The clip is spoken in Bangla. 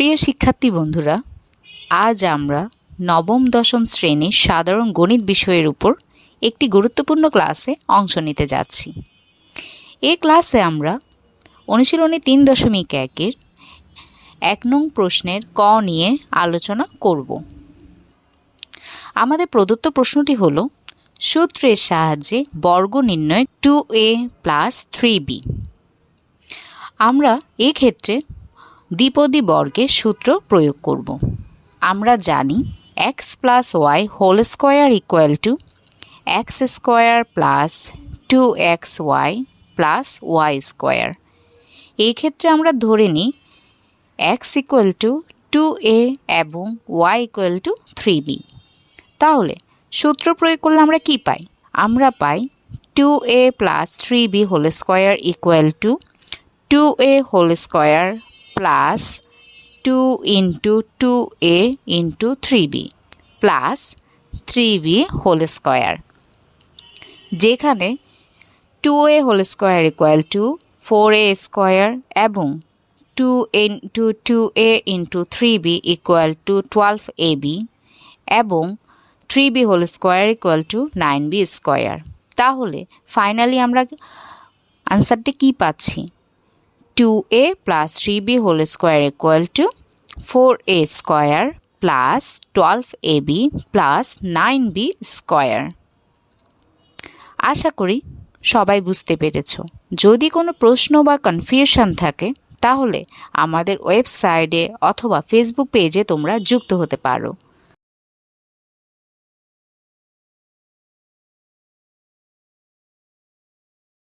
প্রিয় শিক্ষার্থী বন্ধুরা, আজ আমরা নবম, দশম শ্রেণির সাধারণ গণিত বিষয়ের উপর একটি গুরুত্বপূর্ণ ক্লাসে অংশ নিতে যাচ্ছি। এই ক্লাসে আমরা অনুশীলনী তিন দশমিক একের এক নং প্রশ্নের ক নিয়ে আলোচনা করব। আমাদের প্রদত্ত প্রশ্নটি হল, সূত্রের সাহায্যে বর্গ নির্ণয় two A plus three B. আমরা এক্ষেত্রে দ্বিপদী বর্গের সূত্র প্রয়োগ করব। আমরা জানি X plus Y whole square equal to X square plus two X Y plus Y square এই ক্ষেত্রে আমরা ধরে নিই X equal to two A এবং Y equal to three B তাহলে সূত্র প্রয়োগ করলে আমরা কি পাই? আমরা পাই two A plus three B whole square equal to two A whole square plus two into two A into three B plus three B whole square যেখানে two A whole square equal to four A square এবং two into two A into three B equal to twelve A B এবং three B whole square equal to nine B square তাহলে ফাইনালি আমরা আনসারটি কী পাচ্ছি? Two A plus three B whole square equal to four A square plus twelve A B plus nine B square আশা করি সবাই বুঝতে পেরেছ। যদি কোনো প্রশ্ন বা কনফিউশন থাকে, তাহলে আমাদের ওয়েবসাইটে অথবা ফেসবুক পেজে তোমরা যুক্ত হতে পারো।